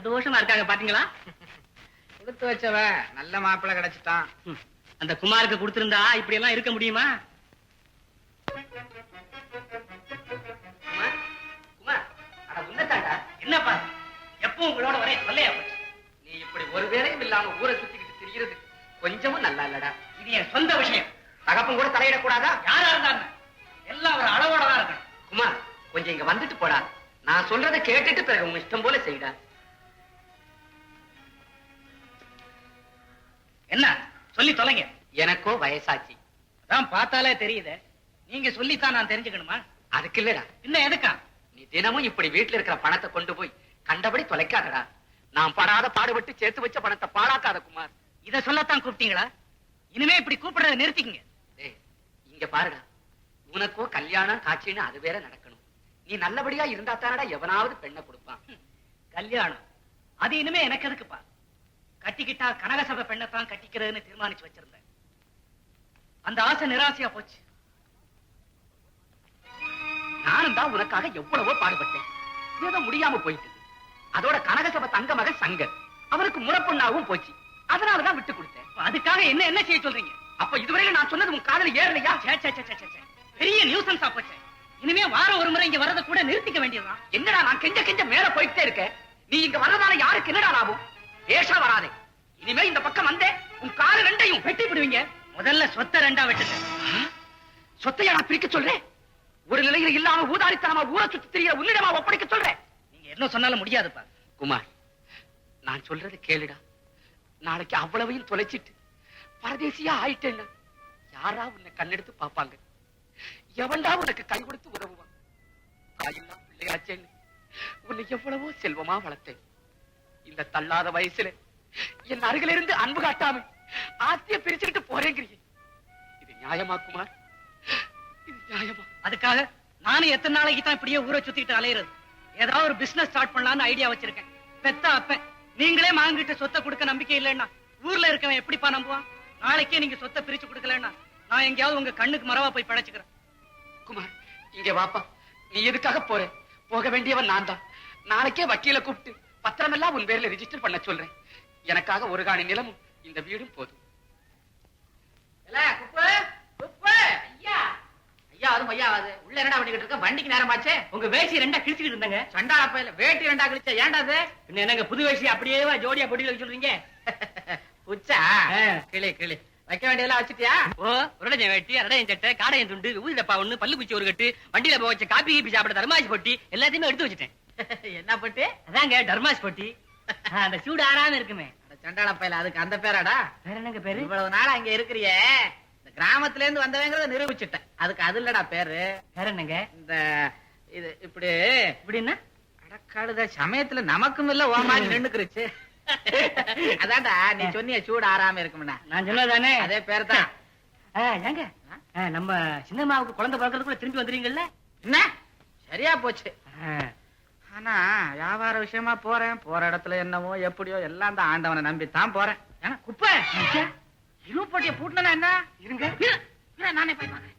சந்தோஷமா இருக்காங்க பாத்தீங்களா? கொடுத்து வச்சவ நல்ல மாப்பிள்ளை கிடைச்சிட்டான். அந்த குமாருக்கு கொடுத்திருந்தா இப்படி எல்லாம் இருக்க முடியுமா? என்னப்பா? எப்பவும் உங்களோட வரே போச்சு. நீ இப்படி ஒரு வேலையும் இல்லாம ஊரை சுத்திக்கிட்டு திரிகிறது கொஞ்சமும் நல்லா இல்லடா. இது என் சொந்த விஷயம். தகப்பன் கூட தலையிடக்கூடாதா? யாரா இருந்தாங்க எல்லாம் ஒரு அளவோட தான் இருக்கணும். குமார் கொஞ்சம் இங்க வந்துட்டு போடா. நான் சொல்றதை கேட்டுட்டு பிறகு உங்க இஷ்டம் போல செய்டா. என்ன? சொல்லி தொலைங்க. எனக்கோ வயசாச்சு. அதான் பார்த்தாலே தெரியுதே. நீங்க சொல்லித்தான் நான் தெரிஞ்சுக்கணுமா? அதுக்கு இல்லடா. இன்னும் எதுக்கா? நீ தினமும் இப்படி வீட்டுல இருக்கிற பணத்தை கொண்டு போய் கண்டபடி தொலைக்காதடா. நான் படாத பாடுபட்டு சேர்த்து வச்ச பணத்தை பாழாக்காத குமார். இத சொல்லத்தான் கூப்பிட்டீங்களா? இனிமே இப்படி கூப்பிடுறத நிறுத்திக்கங்க. இங்க பாருடா. உனக்கோ கல்யாணம் காட்சின்னு அது வேற நடக்கணும். நீ நல்லபடியா இருந்தா தானடா எவனாவது பெண்ணை கொடுப்பான். கல்யாணம். அது இனிமே எனக்கு எதுக்குப்பா? கட்டிக்கிட்டா கனகசபை பெண்ணைத்தான் கட்டிக்கிறதுன்னு தீர்மானிச்சு வச்சிருந்தேன். அந்த ஆசை நிராசையா போச்சு. நானும் தான் உனக்காக எவ்வளவோ பாடுபட்டேன். ஏதோ முடியாம போயிட்டு. அதோட கனகசபை தங்க மகன் சங்கர். அவனுக்கு முறப்பொண்ணாவும் போச்சு. அதனாலதான் விட்டு கொடுத்தேன். அதுக்காக என்ன என்ன செய்ய சொல்றீங்க? அப்ப இதுவரையில நான் சொன்னது உன் காதல ஏறலையா. பெரிய நியூசன்ஸா போச்சு. இனிமே வாரம் ஒரு முறை இங்க வரத கூட நிறுத்திக்க வேண்டியதுதான். என்னடா நான் கெஞ்ச கெஞ்ச மேல போயிட்டே இருக்கேன்? நீ இங்க வர்றதால யாருக்கு என்னடா லாபம்? பேஷா வராதே. இனிமே இந்த பக்கம் வந்தே உன் கால ரெண்டையும் வெட்டி விடுவீங்க. முதல்ல சொத்தை ரெண்டா வெட்டுங்க. சொத்தையா நான் பிரிக்க சொல்றேன்? ஒரு நிலையில இல்லாம ஊதாரித்தனமா ஊரை சுத்தி தெரிய உன்னிடமா ஒப்படைக்க சொல்றேன். நீங்க என்ன சொன்னாலும் முடியாதுப்பா. குமார் நான் சொல்றது கேளுடா. நாளைக்கு அவ்வளவையும் தொலைச்சிட்டு பரதேசியா ஆயிட்டேன்னா யாரா உன்னை கண்ணெடுத்து பாப்பாங்க எவன்டா உனக்கு கை கொடுத்து உதவுவான் தாயில்லா பிள்ளையாச்சேன்னு உன்னை எவ்வளவோ செல்வமா வளர்த்தேன். இந்த தள்ளாத வயசுல என் அருகில இருந்து அன்பு காட்டாம ஆஸ்திய பிரிச்சுக்கிட்டு போறேங்கிறீங்க இது நியாயமா குமார்? இது நியாயமா? அதுக்காக நானும் எத்தனை நாளைக்கு தான் இப்படியே ஊரை சுத்திட்டு அலையிறது? ஏதாவது ஒரு பிசினஸ் ஸ்டார்ட் பண்ணலாம்னு ஐடியா வச்சிருக்கேன். பெத்த அப்பன் நீங்களே மாங்கிட்ட சொத்தை கொடுக்க நம்பிக்கை இல்லைன்னா ஊர்ல இருக்கவன் எப்படிப்பா நம்புவான்? நாளைக்கே நீங்க சொத்தை பிரிச்சு கொடுக்கலன்னா நான் எங்கேயாவது உங்க கண்ணுக்கு மரவா போய் படைச்சுக்கிறேன் குமார் இங்க வாப்பா. நீ எதுக்காக போற? போக வேண்டியவன் நான் தான் நாளைக்கே வக்கீல கூப்பிட்டு பத்திரமெல்லாம் உன் பேர்ல ரெஜிஸ்டர் பண்ண சொல்றேன். எனக்காக ஒரு காணி நிலமும் இந்த வீடும் போதும். உள்ள என்னடா பண்ணிக்கிட்டு இருக்க? வண்டிக்கு நேரமாச்சே. உங்க வேசி ரெண்டா கிழிச்சுக்கிட்டு இருந்தாங்க. சண்டா வேட்டி ரெண்டா கழிச்சா இன்னும் என்னங்க புது வேசி அப்படியே ஜோடியா சொல்றீங்க? புச்சா? ஆ. கிளி கிளி. வைக்க வேண்டியதெல்லாம் வச்சுட்டியா? ஓ உருளைஞ்ச வெட்டி அரடையன் சட்டை காடையன் துண்டு ஊதி டப்பா ஒண்ணு பல்லு குச்சி ஒரு கட்டு வண்டியில போய் வச்ச காப்பி கீப்பி சாப்பிட தர்மாஸ் பொட்டி எல்லாத்தையுமே எடுத்து வச்சுட்டேன். என்ன பட்டு? அதாங்க டர்மாஸ் பொட்டி. அந்த சூடு ஆறாம இருக்குமே சண்டாள பையில அதுக்கு அந்த பேராடா? வேற என்னங்க பேரு? இவ்வளவு நாள் அங்க இருக்கிறியே. இந்த கிராமத்துல இருந்து வந்தவங்கிறத நிரூபிச்சுட்டேன். அதுக்கு அது இல்லடா பேரு. வேற என்னங்க? இந்த இது இப்படி. இப்படின்னா அடக்காடுத சமயத்துல நமக்கும் இல்ல ஓமாடி நின்னுக்குருச்சு. அதான்டா நீ சொன்னிய சூடு ஆறாம இருக்கும்னா. நான் சொன்னதானே அதே பேர் தான் ஏங்க? நம்ம சின்னம்மாவுக்கு குழந்தை பிறக்கிறதுக்குள்ள திரும்பி வந்துறீங்கல்ல என்ன? சரியா போச்சு. ஆனா வியாபார விஷயமா போறேன். போற இடத்துல என்னவோ எப்படியோ எல்லாம் தான் ஆண்டவனை நம்பி தான் போறேன். ஏன்னா குப்பை! இரும்பு போட்டிய பூட்டினா என்ன? இருங்க. இரு, இரு, நானே போய் பார்க்கறேன்.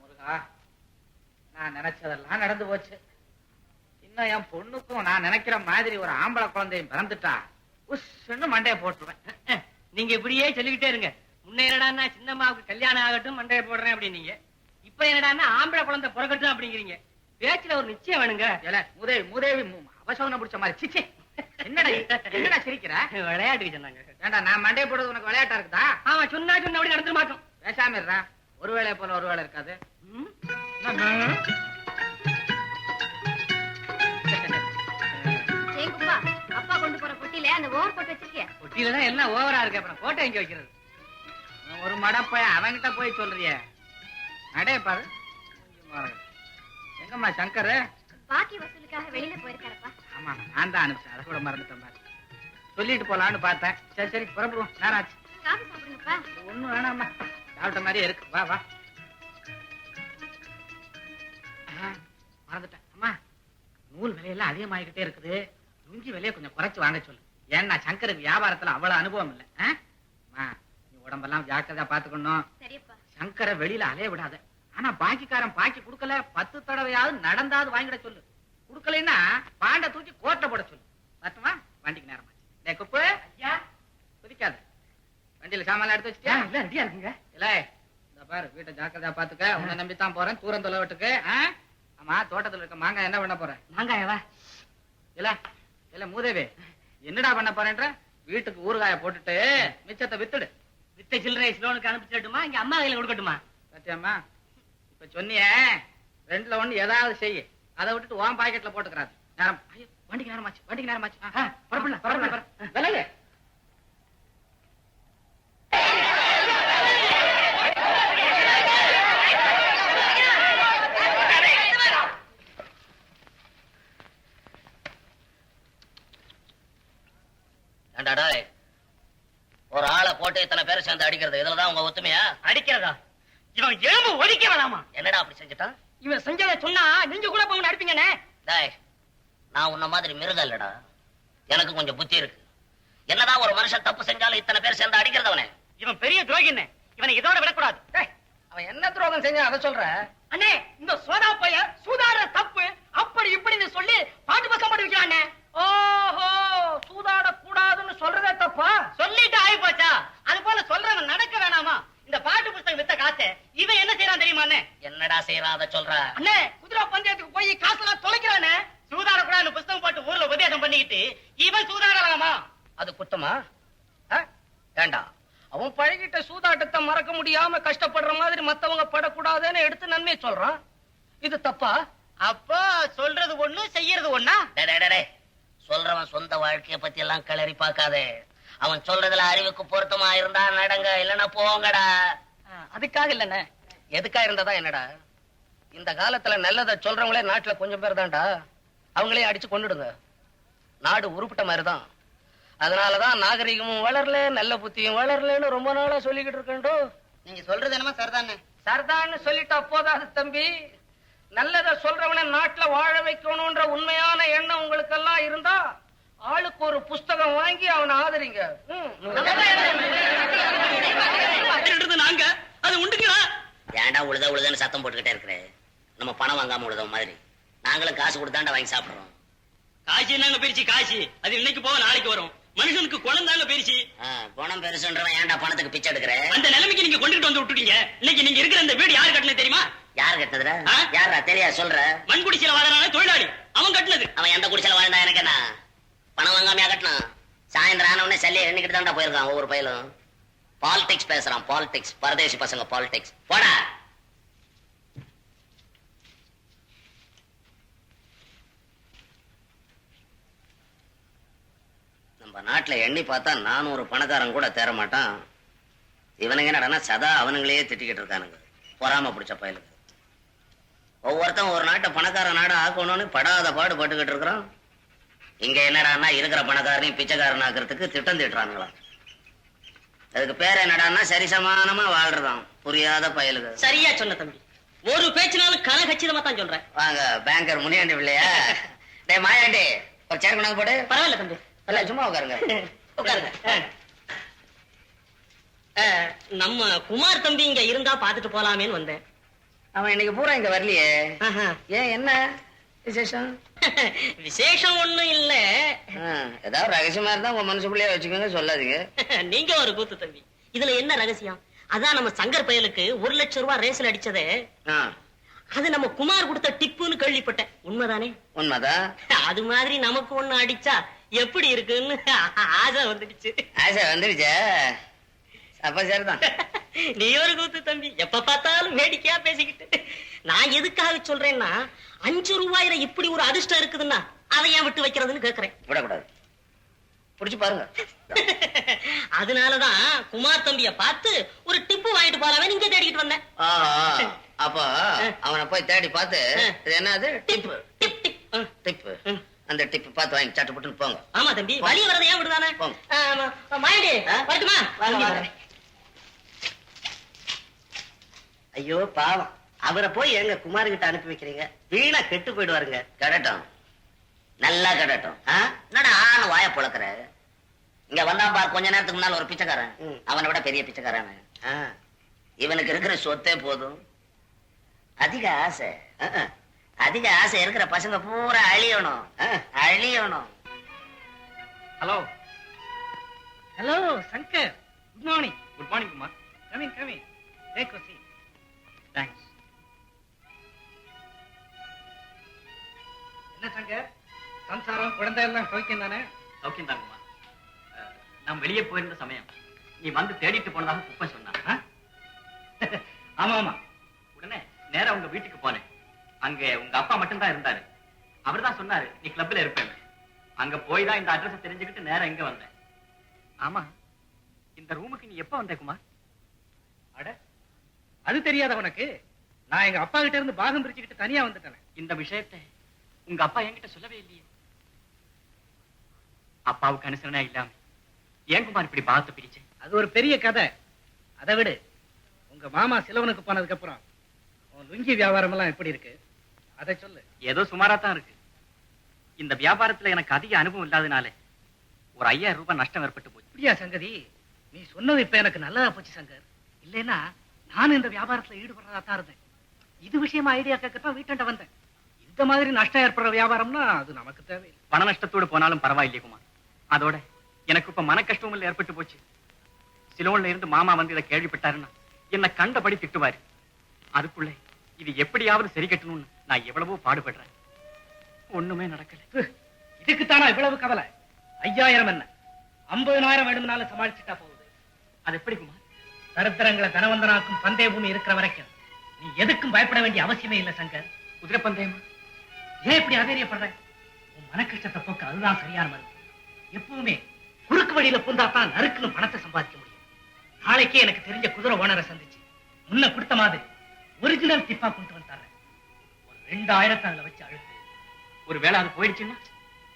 முருகா நான் நினைச்சதெல்லாம் நடந்து போச்சு. இன்னும் என் பொண்ணுக்கும் நான் நினைக்கிற மாதிரி ஒரு ஆம்பளை குழந்தையும் பிறந்துட்டா உஸ்ன்னு மண்டைய போட்டுருவேன். நீங்க இப்படியே சொல்லிக்கிட்டே இருங்க. முன்ன என்னடான்னா சின்னம்மாவுக்கு கல்யாணம் ஆகட்டும் மண்டைய போடுறேன் அப்படின்னீங்க. இப்ப என்னடான்னா ஆம்பளை குழந்தை பிறக்கட்டும் அப்படிங்கிறீங்க. பேச்சுல ஒரு நிச்சயம் வேணுங்க. ஏல, மூதேவி மூதேவி மு- அவசரம் பிடிச்ச மாதிரி. சிச்சி என்னடா இது? என்னடா சிரிக்கிற? விளையாட்டுக்கு சொன்னாங்க. ஏண்டா நான் மண்டைய போடுறது உனக்கு விளையாட்டா இருக்குதா? ஆமா சொன்னா சொன்ன அப்படி நடந்துட மாட்டோம். பேசாம இருடா. ஒரு வேளை போல ஒரு வேளை இருக்காது. அப்பா கொண்டு போற பொட்டியில அந்த ஓவர் போட்டு தான் எல்லாம் ஓவரா இருக்கு. அப்புறம் கோட்டை எங்க வைக்கிறது? ஒரு மடப்பைய அவன்கிட்ட போய் சொல்றியே. நடைய பாரு. எங்கம்மா சங்கர்? பாக்கி வசூலுக்காக வெளியில போயிருக்காரப்பா. ஆமா நான் தான் அனுப்பிச்சேன். அதை கூட மறந்துட்டேன் பாரு. சொல்லிட்டு போலான்னு பார்த்தேன். சரி சரி புறப்படுவோம் நேரம் ஆச்சு காபி சாப்பிடுங்கப்பா வேணாம்மா. சாப்பிட்ட மாதிரியே இருக்கு. வா வா. மறந்துட்டேன். அம்மா நூல் விலையெல்லாம் அதிகமாகிக்கிட்டே இருக்குது. லுங்கி விலையை கொஞ்சம் குறைச்சு வாங்க சொல்லு. ஏன்னா சங்கருக்கு வியாபாரத்துல அவ்வளவு அனுபவம் இல்லை. ஆ? உடம்பெல்லாம் ஜாக்கிரதா பாத்துக்கணும். சரியப்பா சங்கரை வெளியில அலைய விடாத. ஆனா பாக்கிக்காரன் பாக்கி கொடுக்கல பத்து தடவையாவது நடந்தாவது வாங்கிட சொல்லு. கொடுக்கலைன்னா பாண்ட தூக்கி கோட்டை போட சொல்லு. வரட்டுமா? வண்டிக்கு நேரமாச்சு டேய் குப்பு. ஐயா. குதிக்காத. வண்டியில சாமான் எடுத்து வச்சிட்டியா? இல்ல ரெடியா இருக்குங்க. இல்ல இந்த பாரு வீட்டை ஜாக்கிரதையா பாத்துக்க. உன்னை நம்பி தான் போறேன். தூரம் தொலைவட்டுக்கு ஆமா தோட்டத்துல இருக்க மாங்காய் என்ன பண்ண போறேன் மாங்காயவா இல்ல இல்ல மூதேவி. என்னடா பண்ண போறேன்ற? வீட்டுக்கு ஊறுகாய போட்டுட்டு மிச்சத்தை வித்துடு. வித்த சில்லறை லோனுக்கு அனுப்பிச்சிடட்டுமா இங்க அம்மா கையில கொடுக்கட்டுமா? சத்தியம்மா இப்ப சொன்னியே ரெண்டுல ஒண்ணு ஏதாவது செய்ய அதை விட்டுட்டு உன் பாக்கெட்ல போட்டுக்கிறாது. நேரம். வண்டிக்கு நேரமாச்சு வண்டிக்கு நேரமாச்சு. புறப்படலாம், புறப்படலாம். விலகு. ஒரு ஆளை போட்டு இத்தனை பேரை சேர்ந்து அடிக்கிறது. இதுலதான் உங்க ஒத்துமையா? அடிக்கிறதா? இவன் எலும்பு ஒடிக்க வேணாமா? என்னடா அப்படி செஞ்சுட்டான்? இவன் செஞ்சதை சொன்னா நீங்க கூட போங்க அடிப்பீங்கண்ணே. டேய் நான் உன்ன மாதிரி மிருகம் இல்லடா. எனக்கு கொஞ்சம் புத்தி இருக்கு. என்னதான் ஒரு மனுஷன் தப்பு செஞ்சாலும் இத்தனை பேர் சேர்ந்து அடிக்கிறதவனே. இவன் பெரிய துரோகின்னு. இவனை இதோட விடக்கூடாது. அவன் என்ன துரோகம் செஞ்சா அதை சொல்ற. அண்ணே இந்த சோதா பைய சூதாட தப்பு அப்படி இப்படின்னு சொல்லி பாட்டு பக்கம் போட்டு வைக்கிறானே ஓஹோ சூதாட கூடாதுன்னு சொல்றதே தப்பா சொல்லிட்டு ஆகி போச்சா அது போல சொல்றவன் நடக்க வேணாமா இந்த பாட்டு புத்தகம் வித்த காசு இவன் என்ன செய்யறான் தெரியுமா அண்ணே என்னடா செய்யறான் அதை சொல்ற? அண்ணே குதிரை பந்தயத்துக்கு போய் காசெல்லாம் தொலைக்கிறானே? சூதாட கூடாதுன்னு புத்தகம் போட்டு ஊர்ல உபதேசம் பண்ணிக்கிட்டு இவன் சூதாடலாமா? அது குத்தமா? ஏண்டா? அவன் பழகிட்ட சூதாட்டத்தை மறக்க முடியாம கஷ்டப்படுற மாதிரி மத்தவங்க படக்கூடாதுன்னு எடுத்து நன்மை சொல்றான். இது தப்பா? அப்போ சொல்றது ஒண்ணு செய்யறது ஒண்ணா. சொல்றவன் சொந்த வாழ்க்கைய பத்தி எல்லாம் கிளறி பார்க்காதே. அவன் சொல்றதுல அறிவுக்கு பொருத்தமா இருந்தா நடங்க இல்லன்னா போங்கடா. அதுக்காக இல்லண்ணே. எதுக்கா இருந்ததா என்னடா? இந்த காலத்துல நல்லதை சொல்றவங்களே நாட்டுல கொஞ்சம் பேர் தான்டா. அவங்களே அடிச்சு கொண்டுடுங்க நாடு உருப்பிட்ட மாதிரிதான். அதனாலதான் நாகரிகமும் வளரல நல்ல புத்தியும் வளரலன்னு ரொம்ப நாளா சொல்லிக்கிட்டு இருக்கேன்டோ. நீங்க சொல்றது என்னமா சரிதானே? சர்தான்னு சொல்லிட்டா போதாது தம்பி. நல்லத சொல்றவன நாட்டுல வாழ வைக்கணும்ன்ற உண்மையான எண்ணம் உங்களுக்கு எல்லாம் இருந்தா ஆளுக்கு ஒரு புஸ்தகம் வாங்கி அவனை ஆதரிங்க. நாங்க. அது உண்டுங்களா? ஏன்டா உழுத உழுதன்னு சத்தம் போட்டுக்கிட்டே இருக்கிற? நம்ம பணம் வாங்காம உழுத மாதிரி. நாங்களும் காசு கொடுத்தாண்டா வாங்கி சாப்பிடுறோம். காசி நாங்க பிரிச்சு காசி? அது இன்னைக்கு போக நாளைக்கு வரும். மனுஷனுக்கு குணம் தாங்க பிரிச்சு. ஆ, குணம் பெருசுன்றவன் ஏன்டா பணத்துக்கு பிச்சை எடுக்கிற? அந்த நிலைமைக்கு நீங்க கொண்டுட்டு வந்து விட்டுட்டீங்க. இன்னைக்கு நீங்க இருக்கிற இந்த வீடு யாரு கட்டினது தெரியுமா? யார் கட்டுனதுடா? ஆ? யாரா தெரியா சொல்ற. மண்குடிச்சில வாழறான தொழிலாளி. அவன் கட்டினது. அவன் எந்த குடிசையில வாழ்ந்தா எனக்கு என்ன? பணம் வாங்காமையா கட்டினான்? சாயந்தரம் ஆன உடனே சல்லி எண்ணிக்கிட்டு தான்டா போயிருக்கான் ஒவ்வொரு பயிலும். பாலிடிக்ஸ் பேசுறான் பாலிடிக்ஸ் பரதேசி பசங்க பாலிடிக்ஸ் போடா. நம்ம நாட்டுல எண்ணி பார்த்தா நானூறு பணக்காரன் கூட தேர மாட்டான். இவனுங்க என்னடா சதா அவனுங்களையே திட்டிக்கிட்டு இருக்கானுங்க. பொறாம பிடிச்ச பயலுக்கு. ஒவ்வொருத்தன் ஒரு நாட்டை பணக்கார நாடா ஆக்கணும்னு படாத பாடு பட்டுக்கிட்டு இருக்கிறான். இங்க என்னடான்னா இருக்கிற பணக்காரனையும் பிச்சைக்காரன் ஆக்குறதுக்கு திட்டம் திட்டுறானுங்களாம். அதுக்கு பேர் என்னடான்னா சரிசமானமா வாழ்றதாம். புரியாத பயலுக்கு சரியா சொன்ன தம்பி. ஒரு பேச்சுனாலும் கன கச்சிதமா தான் சொல்றேன். வாங்க பேங்கர் முனியாண்டி பிள்ளையா? டேய் மாயாண்டி ஒரு சேர் கொண்டாந்து போடு. பரவாயில்ல தம்பி. இல்ல சும்மா உட்காருங்க. உட்காருங்க. நம்ம குமார் தம்பி இங்க இருந்தா பாத்துட்டு போலாமேன்னு வந்தேன். அவன் இன்னைக்கு பூரா இங்க வரலையே. ஆஹா. ஏன் என்ன? விசேஷம்? விசேஷம் ஒண்ணும் இல்ல. ஏதாவது ரகசியமா இருந்தா உங்க மனசு பிள்ளைய வச்சுக்கோங்க சொல்லாதீங்க. நீங்க ஒரு கூத்து தம்பி. இதுல என்ன ரகசியம்? அதான் நம்ம சங்கர் பயலுக்கு ஒரு லட்சம் ரூபாய் ரேஸ்ல அடிச்சதே. அது நம்ம குமார் கொடுத்த டிப்புன்னு கேள்விப்பட்டேன். உண்மைதானே? உண்மைதான் அது மாதிரி நமக்கு ஒண்ணு அடிச்சா எப்படி இருக்குன்னு ஆசை வந்துடுச்சு. ஆசை வந்துருச்சா அப்ப சரிதான். நீ ஒரு கூத்து தம்பி. எப்ப பார்த்தாலும் வேடிக்கையா பேசிக்கிட்டு. நான் எதுக்காக சொல்றேன்னா அஞ்சு ரூபாயில இப்படி ஒரு அதிர்ஷ்டம் இருக்குதுன்னா அதை ஏன் விட்டு வைக்கிறதுன்னு கேக்குறேன். விடக்கூடாது. புடிச்சு பாருங்க. அதனாலதான் குமார் தம்பிய பார்த்து ஒரு டிப்பு வாங்கிட்டு போலாமே நீங்க தேடிக்கிட்டு வந்தேன். அப்போ அவனை போய் தேடி பார்த்து இது என்னது? டிப்பு. Tip tip. டிப்பு. அந்த டிப்பு பார்த்து வாங்கி சட்டு புட்டுன்னு போங்க. ஆமா தம்பி வழி வரதை ஏன் விடுதானே? போங்க. மாயண்டி? வரட்டுமா வாங்க, இங்க வாங்க. வரேன். ஐயோ பாவம். அவரை போய் எங்க குமார் கிட்ட அனுப்பி வைக்கிறீங்க? வீணா கெட்டு போயிடுவாருங்க. கடட்டும். நல்லா கடட்டும்? என்னடா ஆண் வாய புழக்கிற? இங்க வந்தான் பார் கொஞ்ச நேரத்துக்கு முன்னால ஒரு பிச்சைக்காரன். அவனை விட பெரிய பிச்சைக்காரன். இவனுக்கு இருக்கிற சொத்தே போதும். அதிக ஆசை. அதிக ஆசை இருக்கிற பசங்க பூரா அழியணும். அஹ், அழியணும். Hello. Hello Shankar. Good morning. Good morning Kumar. Take சி தேங்க்ஸ் என்ன சங்கர்? சம்சாரம் குழந்தை எல்லாம் சௌக்கியம் தானே? சௌக்கியம் தான் அஹ், நான் வெளியே போயிருந்த சமயம் நீ வந்து தேடிட்டு போனதாக குப்பை சொன்னான். ஆ? ஆமா ஆமா. உடனே நேரா உங்க வீட்டுக்கு போனேன். அங்க உங்க அப்பா மட்டும்தான் இருந்தாரு. அவர்தான் சொன்னாரு நீ கிளப்ல இருப்பேன் அங்க போய் தான் இந்த அட்ரஸ் தெரிஞ்சுக்கிட்டு நேரா இங்க வந்தேன். ஆமா. இந்த ரூமுக்கு நீ எப்ப வந்த குமார்? அட அது தெரியாத உனக்கு? நான் எங்க அப்பா கிட்ட இருந்து பாகம் பிரிச்சுக்கிட்டு தனியா வந்துட்டேன். இந்த விஷயத்தை உங்க அப்பா என்கிட்ட சொல்லவே இல்லையே. அப்பாவுக்கு அனுசரணை இல்லாம ஏன் குமார் இப்படி பாகத்தை பிரிச்சேன் அது ஒரு பெரிய கதை. அதை விடு. உங்க மாமா சிலவனுக்கு போனதுக்கு அப்புறம் லுங்கி வியாபாரம் எல்லாம் எப்படி இருக்கு? அதை சொல்லு. ஏதோ சுமாரா தான் இருக்கு. இந்த வியாபாரத்துல எனக்கு அதிக அனுபவம் இல்லாதனால ஒரு ஐயாயிரம் ரூபாய் நஷ்டம் ஏற்பட்டு போச்சு. இப்படியா சங்கதி? நீ சொன்னது இப்ப எனக்கு நல்லதா போச்சு சங்கர். இல்லைன்னா நானும் இந்த வியாபாரத்துல ஈடுபடுறதா தான் இருந்தேன். இது விஷயமா ஐடியா கேட்கத்தான் வீட்டாண்ட வந்தேன். இந்த மாதிரி நஷ்டம் ஏற்படுற வியாபாரம்னா அது நமக்கு தேவையில்லை. பண நஷ்டத்தோடு போனாலும் பரவாயில்லையே குமார். அதோட எனக்கு இப்ப மன கஷ்டமும் ஏற்பட்டு போச்சு. சிலோன்ல இருந்து மாமா வந்து இதை கேள்விப்பட்டாருன்னா என்ன கண்டபடி திட்டுவாரு. அதுக்குள்ள இது எப்படியாவது சரி கட்டணும்னு நான் எவ்வளவோ பாடுபடுறேன். ஒண்ணுமே நடக்கல. இதுக்குத்தானா இவ்வளவு கவலை? ஐயாயிரம் என்ன? ஐம்பதுனாயிரம் வேணும்னாலும் சமாளிச்சுட்டா போகுது. அது எப்படி குமார்? தரித்திரங்களை தனவந்தனாக்கும் பந்தய பூமி இருக்கிற வரைக்கும் நீ எதுக்கும் பயப்பட வேண்டிய அவசியமே இல்லை சங்கர். குதிரை பந்தயமா ஏன் இப்படி ஆதரியப்படுற உன் மனக்கஷ்டத்தை போக்க அதுதான் சரியான மருந்து. எப்பவுமே குறுக்கு வழியில புந்தாத்தான் நறுக்குன்னு பணத்தை சம்பாதிக்க முடியும். நாளைக்கே எனக்கு தெரிஞ்ச குதிரை ஓனரை சந்திச்சு முன்ன கொடுத்த மாதிரி ஒரிஜினல் டிப்பா கொண்டு வந்து தர்றேன். ஒரு ரெண்டாயிரத்தை அதுல வச்சு அழுத்து. ஒரு வேளை அது போயிடுச்சுன்னா?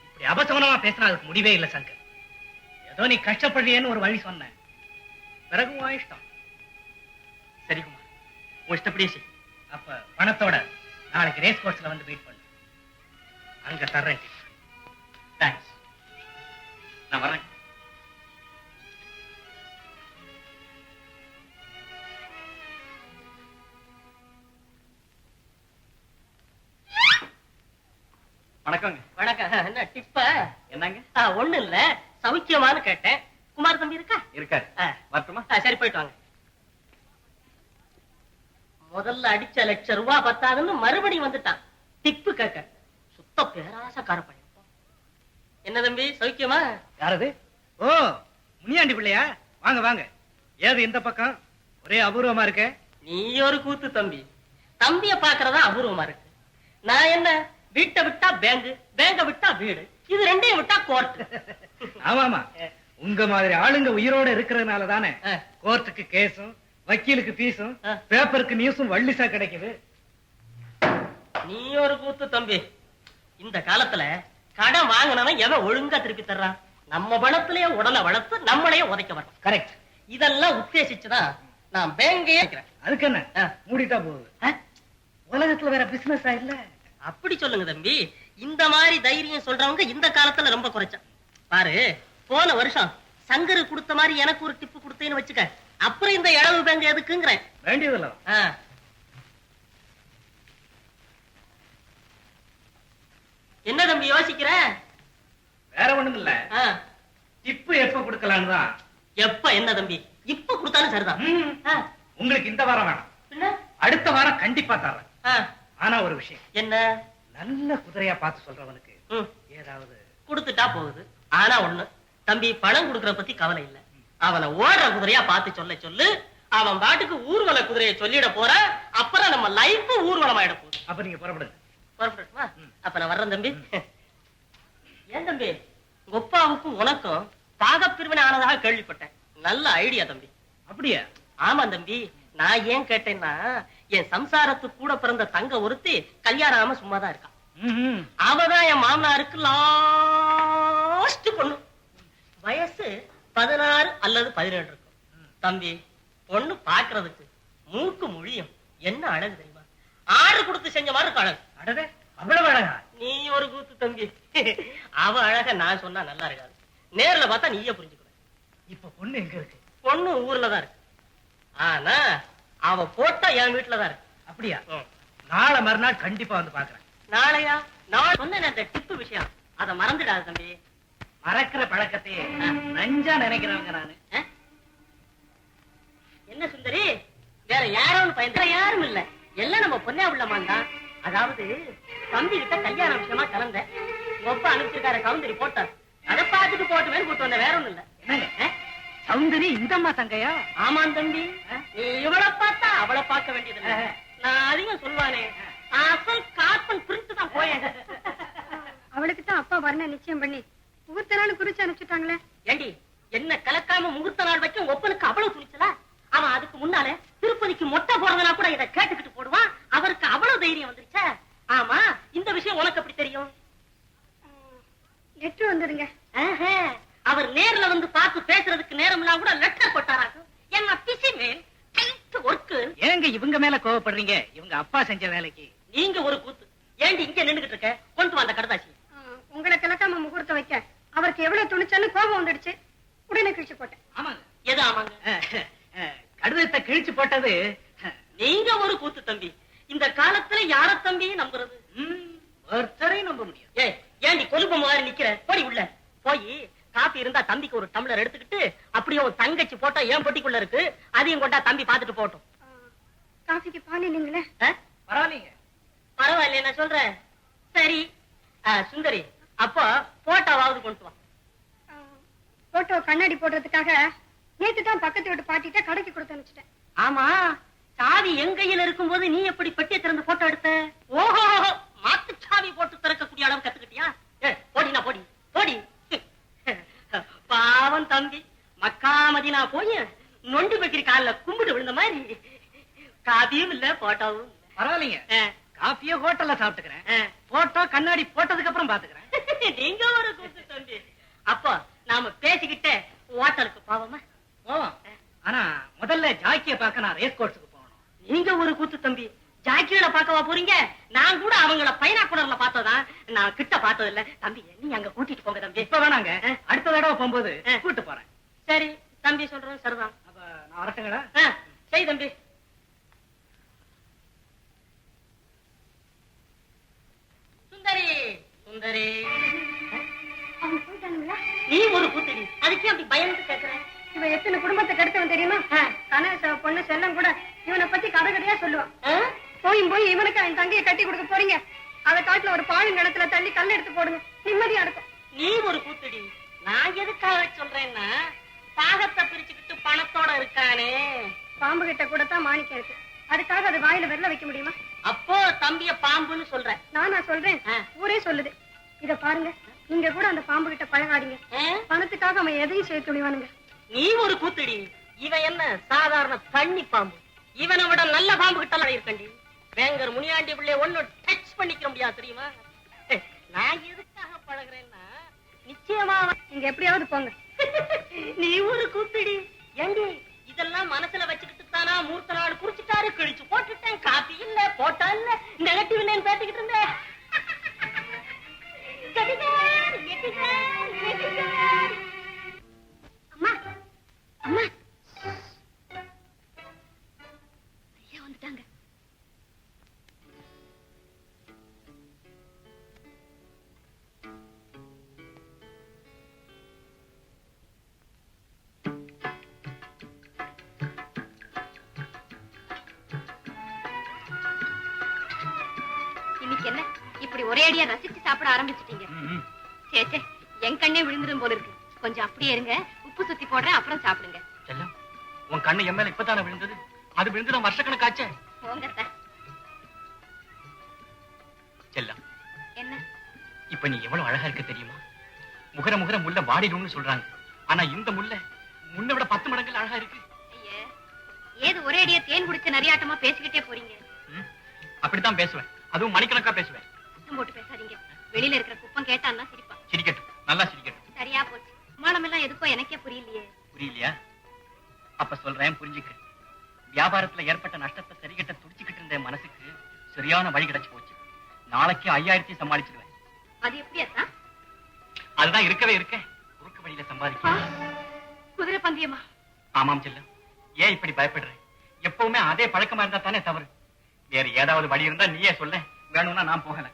இப்படி அபசமனமா பேசினா அதுக்கு முடிவே இல்லை சங்கர். ஏதோ நீ கஷ்டப்படுறியேன்னு ஒரு வழி சொன்னேன். பிறகு உன் இஷ்டம்? சரி குமார் உன் இஷ்டப்படியே செய். அப்ப பணத்தோட நாளைக்கு ரேஸ் கோர்ஸ்ல வந்து மீட் பண்ணு. அங்க தர்றேன். தேங்க்ஸ் நான் வரேன் வணக்கங்க. வணக்கம். என்ன டிப்ப? என்னங்க? ஒண்ணு இல்ல. சௌக்கியமான்னு கேட்டேன். குமார் தம்பி இருக்கா? இருக்காரு. வரட்டுமா? சரி போயிட்டு வாங்க. முதல்ல அடிச்ச லட்சம் ரூபாய் பத்தாதுன்னு மறுபடியும் வந்துட்டான். டிப்பு கேட்க சுத்த பேராசக்கார பையன். என்ன தம்பி சௌக்கியமா? யாரது? ஓ முனியாண்டி பிள்ளையா? வாங்க வாங்க. ஏது இந்த பக்கம்? ஒரே அபூர்வமா இருக்க. நீ ஒரு கூத்து தம்பி. தம்பிய பாக்குறதா அபூர்வமா இருக்கு. நான் என்ன வீட்டை விட்டா பேங்க் பேங்க விட்டா வீடு. இது ரெண்டையும் விட்டா கோர்ட் ஆமாமா. உங்க மாதிரி ஆளுங்க உயிரோட இருக்கிறதுனால தானே. கோர்ட்டுக்கு கேஸும் வக்கீலுக்கு ஃபீஸும் ஆ. பேப்பருக்கு நியூஸும் வள்ளிசா கிடைக்குது நீ ஒரு கூத்து தம்பி இந்த காலத்துல கடன் வாங்கினவன் எவன் ஒழுங்கா திருப்பி தர்றான் நம்ம பணத்திலேயே உடலை வளர்த்து நம்மளையே உதைக்க வர்றான் கரெக்ட் இதெல்லாம் உத்தேசிச்சுதான் நான் பேங்கையே வைக்கிறேன். அதுக்கு என்ன. மூடிட்டா போகுது? உலகத்துல வேற பிசினஸ் இல்ல அப்படி சொல்லுங்க தம்பி இந்த மாதிரி தைரியம் சொல்றவங்க இந்த காலத்துல ரொம்ப குறைச்சான் பாரு போன வருஷம் சங்கரு கொடுத்த மாதிரி எனக்கு ஒரு டிப்பு கொடுத்தேன்னு வச்சுக்க. அப்புறம் இந்த இளவு பேங்க் எதுக்குங்கிறேன். வேண்டியதில்ல. என்ன தம்பி யோசிக்கிற? வேற ஒண்ணும் இல்ல. ஆ. டிப்பு எப்ப கொடுக்கலான்னு தான். எப்ப என்ன தம்பி? இப்ப கொடுத்தாலும் சரிதான். உங்களுக்கு இந்த வாரம் வேணாம்? அடுத்த வாரம் கண்டிப்பா தர்றேன் ஆனா ஒரு விஷயம். என்ன? நல்ல குதிரையா பார்த்து சொல்றவனுக்கு ஏதாவது கொடுத்துட்டா போகுது. ஆனா ஒண்ணு. தம்பி பணம் கொடுக்கற பத்தி கவலை இல்ல. அவனை ஓடுற குதிரையா பார்த்து சொல்ல சொல்லு. அவன் பாட்டுக்கு ஊர்வல குதிரையை சொல்லிட போற. அப்புறம் நம்ம லைஃப் ஊர்வலம் ஆயிட போகுது. அப்ப நீங்க புறப்படுங்க புறப்படட்டுமா? அப்ப நான் வர்றேன் தம்பி. ஏன் தம்பி? உங்க அப்பாவுக்கும் உனக்கும் பாகப்பிரிவினை ஆனதாக கேள்விப்பட்டேன். நல்ல ஐடியா தம்பி. அப்படியா? ஆமா தம்பி. நான் ஏன் கேட்டேன்னா என் சம்சாரத்துக்கு கூட பிறந்த தங்க ஒருத்தி கல்யாணம் ஆகாம சும்மாதான் இருக்கா. ம்ஹும். அவதான் என் மாமனாருக்கு லாஸ்ட் அல்லது பதினேழு இருக்கும். தம்பி பொண்ணு பாக்குறதுக்கு மூக்கு மொழியும். என்ன அழகு தெரியுமா? ஆர்டர் கொடுத்து செஞ்ச மாதிரி இருக்கு அழகு. அடடே அவ்வளவு அழகா? நீ ஒரு கூத்து தம்பி. அவ அழக நான் சொன்னா நல்லா இருக்காது. நேர்ல பார்த்தா நீயே புரிஞ்சுக்கணும் இப்ப பொண்ணு எங்க இருக்கு? பொண்ணு ஊர்ல தான் இருக்கு. ஆனா அவ போட்டா என் வீட்டுல தான் இருக்கு. அப்படியா. நாளை மறுநாள் கண்டிப்பா வந்து பாக்குறேன் நாளையா? நான் சொன்னேன் அந்த டிப்பு விஷயம். அதை மறந்துடாத தம்பி. மறக்கிற பழக்கத்தையே நஞ்சா நினைக்கிறவங்க நானு? என்ன சுந்தரி? வேற யாரும் பயந்து யாரும் இல்ல. எல்லாம் நம்ம பொண்ணா உள்ளமான் தான். அதாவது தம்பி கிட்ட கல்யாண விஷயமா கலந்தேன் ஒப்ப அனுப்பிச்சிருக்காரு கவுந்தரி போட்டார் அதை பார்த்துட்டு போட்டுமே கூட்டு வந்த வேற ஒண்ணும் இல்ல? சௌந்தரி இந்தம்மா தங்கையா? ஆமாம் தம்பி. நீ இவளை பார்த்தா அவளை பார்க்க வேண்டியது நான் அதிகம் சொல்லுவானே அசல் காப்பன் பிரித்து தான் போயேன். அவளுக்கு தான் அப்பா வரணும் நிச்சயம் பண்ணி. முகூர்த்த நாள் குறிச்சு அனுப்பிச்சுட்டாங்களே. ஏண்டி என்ன கலக்காம முகூர்த்த நாள் வைக்க உங்க ஒப்பனுக்கு அவ்வளவு துணிச்சலா? அவன் அதுக்கு முன்னால திருப்பதிக்கு மொட்டை போறதுனா கூட இதை கேட்டுக்கிட்டு போடுவான். அவருக்கு அவ்வளவு தைரியம் வந்துருச்சா. ஆமா இந்த விஷயம் உனக்கு எப்படி தெரியும்? லெட்டர் வந்ததுங்க ஆஹா, அவர் நேர்ல வந்து பார்த்து பேசுறதுக்கு நேரம் எல்லாம் கூட லெட்டர் போட்டாராக்கும் என்ன பிசி மேல் டைட் ஒர்க்கு ஏங்க இவங்க மேல கோவப்படுறீங்க? இவங்க அப்பா செஞ்ச வேலைக்கு. நீங்க ஒரு கூத்து. ஏண்டி இங்க நின்னுகிட்டு இருக்க? கொண்டு வந்த கடதாசி உங்களை கிழக்காம முகூர்த்தம் வைக்க. அவருக்கு எவ்வளவு துணிச்சல்னு கோபம் வந்துடுச்சு. உடனே கிழிச்சு போட்டேன். ஆமாங்க. எது ஆமாங்க? கடிதத்தை கிழிச்சு போட்டது நீங்க ஒரு கூத்து தம்பி. இந்த காலத்துல யார தம்பி நம்புறது? ஒருத்தரையும் நம்ப முடியாது. ஏய் ஏண்டி கொழுப்பு மாதிரி நிக்கிற? போடி உள்ள. போய் காப்பி இருந்தா தம்பிக்கு ஒரு டம்ளர் எடுத்துக்கிட்டு அப்படியே உன் தங்கச்சி போட்டா ஏன் பொட்டிக்குள்ள இருக்கு? அதையும் கொண்டா தம்பி பாத்துட்டு போட்டும் காஃபிக்கு பால் இல்லைங்களே? பரவாயில்லைங்க. பரவாயில்ல நான் சொல்றேன். சரி. சுந்தரி அப்போ போட்டோவாவது கொண்டு வா. ஆ, போட்டோ கண்ணாடி போடுறதுக்காக நேத்து தான் பக்கத்து வீட்டு பாட்டிட்ட கடைக்கு கொடுத்து அனுப்பிச்சிட்டேன். ஆமா சாவி என் கையில இருக்கும்போது நீ எப்படி பெட்டியை திறந்து போட்டோ எடுத்த? ஓஹோ மாத்து சாவி போட்டு திறக்கக்கூடிய அளவு கத்துக்கிட்டியா? ஏ போடி நான் போடி போடி. பாவம் தம்பி மக்காமதினா போய் நொண்டி வைக்கிற கால்ல கும்பிட்டு விழுந்த மாதிரி. காபியும் இல்ல போட்டோவும். பரவாயில்லைங்க. ஆ, காஃபியே ஹோட்டல்ல சாப்பிட்டுக்கிறேன். போட்டோ கண்ணாடி போட்டதுக்கு அப்புறம் பாத்துக்கிறேன். நீங்க ஒரு கூத்து தம்பி. அப்போ நாம பேசிக்கிட்டே ஹோட்டலுக்கு போவோமா? போவோம். ஆனா முதல்ல ஜாக்கிய பார்க்க நான் ரேஸ் கோர்ஸுக்கு போகணும். நீங்க ஒரு கூத்து தம்பி. ஜாக்கியோட பார்க்கவா போறீங்க? நான் கூட அவங்கள பைனாக்குலர்ல பார்த்ததான் நான் கிட்ட பார்த்தது இல்ல தம்பி நீ அங்க கூட்டிட்டு போங்க தம்பி. இப்ப வேணாங்க. அடுத்த தடவை போகும்போது. கூட்டு போறேன். சரி தம்பி சொல்றேன் சரிதான். அப்ப நான் வரட்டுங்களா? சரி தம்பி. சுந்தரி! சுந்தரி. நீ ஒரு கூத்தடி அதுக்கே அப்படி பயந்து கேக்குறேன் இவன் எத்தனை குடும்பத்தை கெடுத்தவன் தெரியுமா? கணேச பொண்ணு செல்லம் கூட இவனை பத்தி கதை கதையா சொல்லுவான்? போயும் போய் இவனுக்கு அவன் தங்கையை கட்டி கொடுக்க போறீங்க. அதை காட்டுல ஒரு பாழும் கிணத்துல தள்ளி கல் எடுத்து போடுங்க. நிம்மதியா இருக்கும். நீ ஒரு கூத்தடி நான் எதுக்காக சொல்றேன்னா பாகத்தை பிரிச்சுக்கிட்டு பணத்தோட இருக்கானே. பாம்பு கிட்ட கூட தான் மாணிக்கம் இருக்கு. அதுக்காக அது வாயில வெள்ள வைக்க முடியுமா? அப்போ தம்பிய பாம்புன்னு சொல்றேன் நானா சொல்றேன். ஆ. ஊரே சொல்லுது. இத பாருங்க. நீங்க கூட அந்த பாம்பு கிட்ட பழகாதீங்க? பணத்துக்காக அவன் எதையும் செய்ய துணிவானுங்க. நீ ஒரு கூத்தடி. இவன் என்ன சாதாரண தண்ணி பாம்பு? இவனை விட நல்ல பாம்பு கிட்ட இருக்கண்டி. வேங்கர் முனியாண்டி பிள்ளை ஒண்ணு டச் பண்ணிக்க முடியாது தெரியுமா? நான் எதுக்காக பழகுறேன்னா நிச்சயமா நீங்க எப்படியாவது போங்க. நீ ஒரு கூப்பிடி ஏண்டி இதெல்லாம் மனசுல வச்சுக்கிட்டு தானா மூர்த்த நாள் குறிச்சிட்டாரு கிழிச்சு போட்டுட்டேன். காப்பி இல்ல போட்டா இல்ல. நெகட்டிவ் இல்லைன்னு பேசிக்கிட்டு இருந்தேன். இப்படி ஒரே அடியா ரசிச்சு சாப்பிட ஆரம்பிச்சிட்டீங்க? சே சே என் கண்ணே விழுந்துடும் போல இருக்கு. கொஞ்சம் அப்படியே இருங்க. உப்பு சுத்தி போடுறேன் அப்புறம் சாப்பிடுங்க. செல்லம் உன் கண்ணு என் மேல இப்பதானே விழுந்தது? அது விழுந்து நான் வருஷக்கணக்காச்சே. போங்க அத்தை. செல்லம் என்ன? இப்ப நீ எவ்வளவு அழகா இருக்க தெரியுமா? முகர முகர முல்ல வாடிடும்னு சொல்றாங்க. ஆனா இந்த முல்லை முன்ன விட பத்து மடங்கு அழகா இருக்கு. ஏது ஒரே அடியா தேன் குடிச்ச நரியாட்டமா பேசிக்கிட்டே போறீங்க? அப்படித்தான் பேசுவேன். அதுவும் மணிக்கணக்கா பேசுவேன். போட்டு பேசாதீங்க. வெளியில இருக்கிற குப்பம் கேட்டான்னா சிரிப்பான் சிரிக்கட்டும். நல்லா சிரிக்கட்டும். சரியா போச்சு. விமானம் எல்லாம் எதுக்கோ எனக்கே புரியலையே. புரியலையா? அப்ப சொல்றேன் புரிஞ்சுக்க. வியாபாரத்துல ஏற்பட்ட நஷ்டத்தை சரிகட்ட துடிச்சுக்கிட்டு இருந்த மனசுக்கு சரியான வழி கிடைச்சு போச்சு. நாளைக்கு ஐயாயிரத்தி சமாளிச்சிருவேன். அது எப்படி அத்தா? அதுதான் இருக்கவே இருக்க. குறுக்கு வழியில சம்பாதிக்க. குதிரை பந்தயமா? ஆமாம் செல்லம். ஏன் இப்படி பயப்படுற? எப்பவுமே அதே பழக்கமா இருந்தா தானே தவறு. வேற ஏதாவது வழி இருந்தா நீயே சொல்ல. வேணும்னா நான் போகல.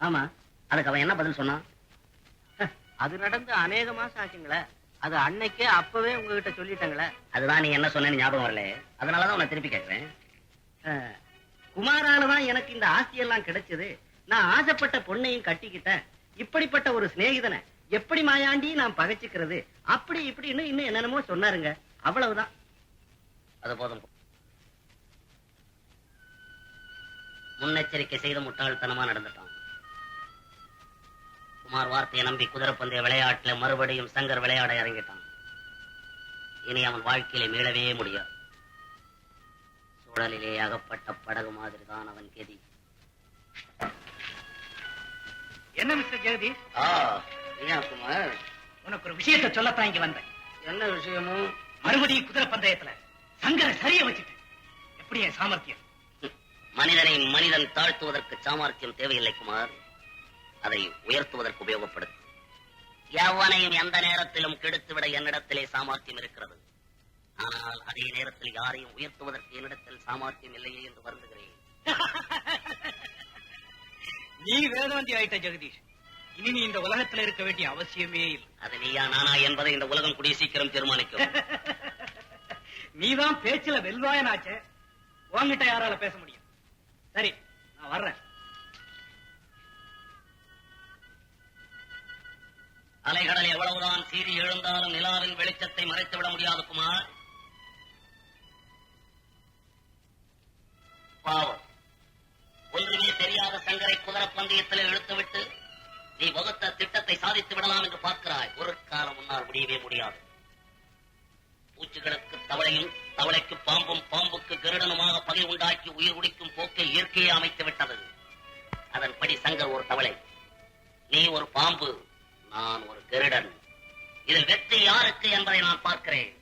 ஆமா அதுக்கு அவன் என்ன பதில் சொன்னான்? அது நடந்து அநேக மாசம் ஆச்சுங்களே. அது அன்னைக்கே அப்பவே உங்ககிட்ட சொல்லிட்டங்களே. அதுதான் நீ என்ன சொன்னேன்னு ஞாபகம் வரல. அதனாலதான் உன்னை திருப்பி கேட்கிறேன். குமாரால தான் எனக்கு இந்த ஆஸ்தி எல்லாம் கிடைச்சது. நான் ஆசைப்பட்ட பொண்ணையும் கட்டிக்கிட்டேன். இப்படிப்பட்ட ஒரு சிநேகிதனை எப்படி மாயாண்டி நான் பகைச்சுக்கிறது? அப்படி இப்படின்னு இன்னும் என்னென்னமோ சொன்னாருங்க. அவ்வளவுதான். அது போதும். முன்னெச்சரிக்கை செய்த முட்டாள்தனமா நடந்துட்டான். குமார் வார்த்தையை நம்பி குதிரைப்பந்தய விளையாட்டுல மறுபடியும் சங்கர் விளையாட இறங்கிட்டான். இனி அவன் வாழ்க்கையில மீளவே முடியாது. சுழலிலே அகப்பட்ட படகு மாதிரி தான் அவன் கெதி. என்ன மிஸ்டர் ஜெகதீஷ்? குமார்? உனக்கு ஒரு விஷயத்தை சொல்லத்தான் இங்க வந்தேன். என்ன விஷயமும் மறுபடியும் குதிரை பந்தயத்துல சங்கரை சரிய வச்சுட்டேன் எப்படி என் சாமர்த்தியம்? மனிதனை மனிதன் தாழ்த்துவதற்கு சாமர்த்தியம் தேவையில்லை குமார். அதை உயர்த்துவதற்கு உபயோகப்படுத்து எவனையும் எந்த நேரத்திலும் கெடுத்துவிட என்னிடத்திலே சாமர்த்தியம் இருக்கிறது. ஆனால் அதே நேரத்தில் யாரையும் உயர்த்துவதற்கு என்னிடத்தில் சாமர்த்தியம் இல்லையே என்று வருந்துகிறேன். நீ வேதாந்தி ஆயிட்ட ஜெகதீஷ். இனி நீ இந்த உலகத்துல இருக்க வேண்டிய அவசியமே இல்லை. அது நீயா நானா என்பதை இந்த உலகம் கூடிய சீக்கிரம் தீர்மானிக்கும். நீதான் பேச்சுல வெல்வாயனாச்சே. உன்கிட்ட யாரால பேச முடியும்? சரி நான் வர்றேன். அலைகடல் எவ்வளவுதான் சீறி எழுந்தாலும் நிலாவின் வெளிச்சத்தை மறைத்து விட முடியாது குமார் பாவம். ஒன்றுமே தெரியாத சங்கரை குதிரப்பந்தயத்தில் இழுத்துவிட்டு நீ வகுத்த திட்டத்தை சாதித்து விடலாம் என்று பார்க்கிறாய். ஒரு காலம் முன்னால் முடியவே முடியாது. பூச்சிகளுக்கு தவளையும் தவளைக்கு பாம்பும் பாம்புக்கு கருடனுமாக பகை உண்டாக்கி உயிர் குடிக்கும் போக்கை இயற்கையே அமைத்து விட்டது அதன்படி சங்கர் ஒரு தவளை நீ ஒரு பாம்பு நான் ஒரு கருடன் இதில் வெற்றி யாருக்கு என்பதை நான் பார்க்கிறேன்.